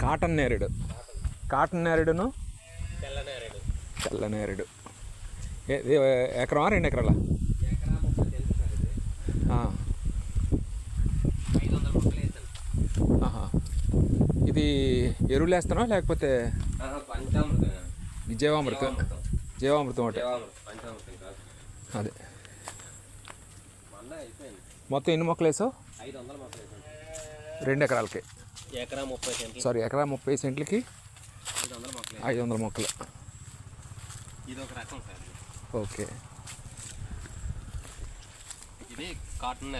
Cotton నేరేడు. Cotton నేరేడును? తెల్ల నేరేడు. ఎకరమా రెండు ఎకరాల? ఇది. ఎరువులు వేస్తానా. లేకపోతే జీవామృతం జీవామృతం ఒకటి. అదే. మొత్తం ఎన్ని మొక్కలు వేసావు? రెండు ఎకరాలకి. ఎకరా ముప్పై సారీ ఎకరా ముప్పై సెంట్లకి ఐదు వందల మొక్కలు ఇది ఒక రకం సార్. ఓకే. ఇది కాటన్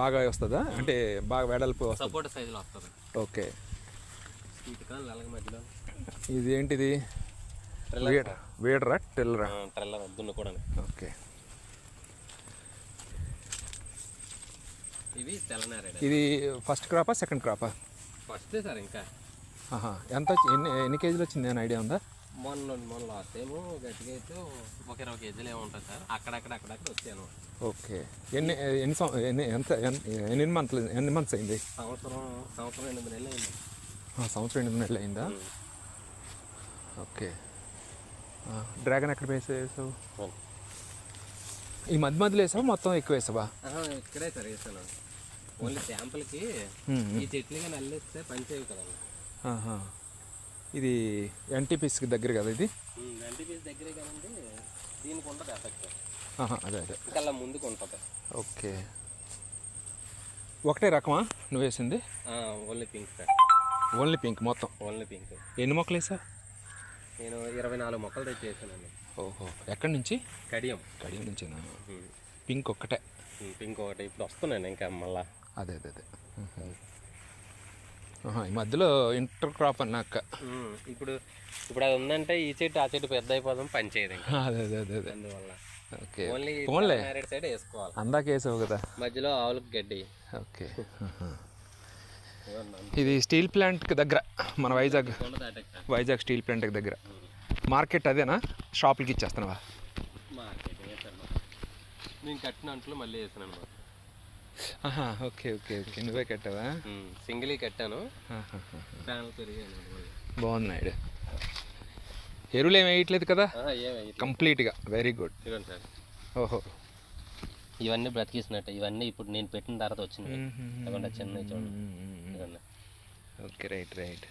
బాగా వస్తుందా? అంటే బాగా వెడల్పు సపోర్ట్ సైజులో వస్తుంది. ఓకే. ఇది ఏంటిది? వీడ వీడరా టెల్లరా? ట్రెల్ల దున్నుకోవడానికి ఓకే. ఇవి తెల్ల నేరేడు ఇది ఫస్ట్ క్రాపా సెకండ్ క్రాపా ఫస్ట్ సార్ ఇంకా. ఎంత ఎన్ని ఎన్ని కేజీలు వచ్చింది? అని ఐడియా ఉందా? మొన్న మొన్న లాస్ట్ ఏమో గట్టిగా అయితే ఒక ఇరవై కేజీలు ఏమో ఉంటుంది సార్. అక్కడక్కడ అక్కడక్కడ వచ్చాను. ఓకే. ఎన్ని ఎన్ని ఎన్ని ఎంత ఎన్- ఎన్ని మంత్లు ఎన్ని మంత్స్ అయింది? సంవత్సరం సంవత్సరం ఎనిమిది నెలలు అయింది. సంవత్సరం ఎనిమిది నెలలు అయిందా? ఓకే. డ్రాగన్ ఎక్కడ వేసేసావు? ఈ మధ్య మధ్యలో వేసావా? మొత్తం ఎక్కువ వేసావా? ఇక్కడే సార్ వేసాను. ఓన్లీ శాంపుల్కి. ఈ చెట్లుగా నల్లేస్తే పనిచేయవు కదండి. ఆహా. ఇది ఎన్టీపీస్కి దగ్గర కదా ఇది? ఎన్టీపీస్ దగ్గరే కదండి. దీనికి ఉంటుంది ఎఫెక్ట్. అదే అదే. ఇంకా ముందుకు ఉంటుంది. ఓకే. ఒకటే రకమా నువ్వు వేసింది? Only pink sir. Only pink మొత్తం? Only pink. ఎన్ని మొక్కలు వేసావు? నేను ఇరవై నాలుగు మొక్కలు తెచ్చి వేసానండి. ఓహో. ఎక్కడి నుంచి? కడియం. కడియం నుంచి పింక్ ఒక్కటే. పింక్ ఒకటి. ఇప్పుడు వస్తున్నాను ఇంకా మళ్ళా. అదే అదే అదే. ఈ మధ్యలో ఇంటర్ క్రాప్ అన్నాక ఇప్పుడు ఇప్పుడు అది ఉందంటే ఈ చెట్టు ఆ చెట్టు పెద్ద అయిపోదాం పని చేయదు అదే అదే అదే అదే. అందువల్ల. ఓకే. ఓన్లీ పోన్లే నేరేడు సైడ్ వేసుకోవాలి. అందాక వేసావు కదా? మధ్యలో ఆవులకు గడ్డి. ఓకే. ఇది స్టీల్ ప్లాంట్కి దగ్గర మన వైజాగ్. వైజాగ్ స్టీల్ ప్లాంట్కి దగ్గర. మార్కెట్ అదేనా? షాపులకి ఇచ్చేస్తున్నావా మార్కెట్ నేను కట్టిన అంట్లో మళ్ళీ వేసాను అనమాట ఆహా, ఓకే ఓకే ఓకే. నువ్వే కట్టావా? సింగిల్ కట్టాను. బాగున్నాడు ఎరువులు ఏమి వేయట్లేదు కదా? కంప్లీట్గా. Very good sir. ఓహో. ఇవన్నీ బ్రతికిస్తున్నట్టు ఇవన్నీ ఇప్పుడు నేను పెట్టిన తర్వాత ఇవ్వండి చిన్న చూడండి. Okay right right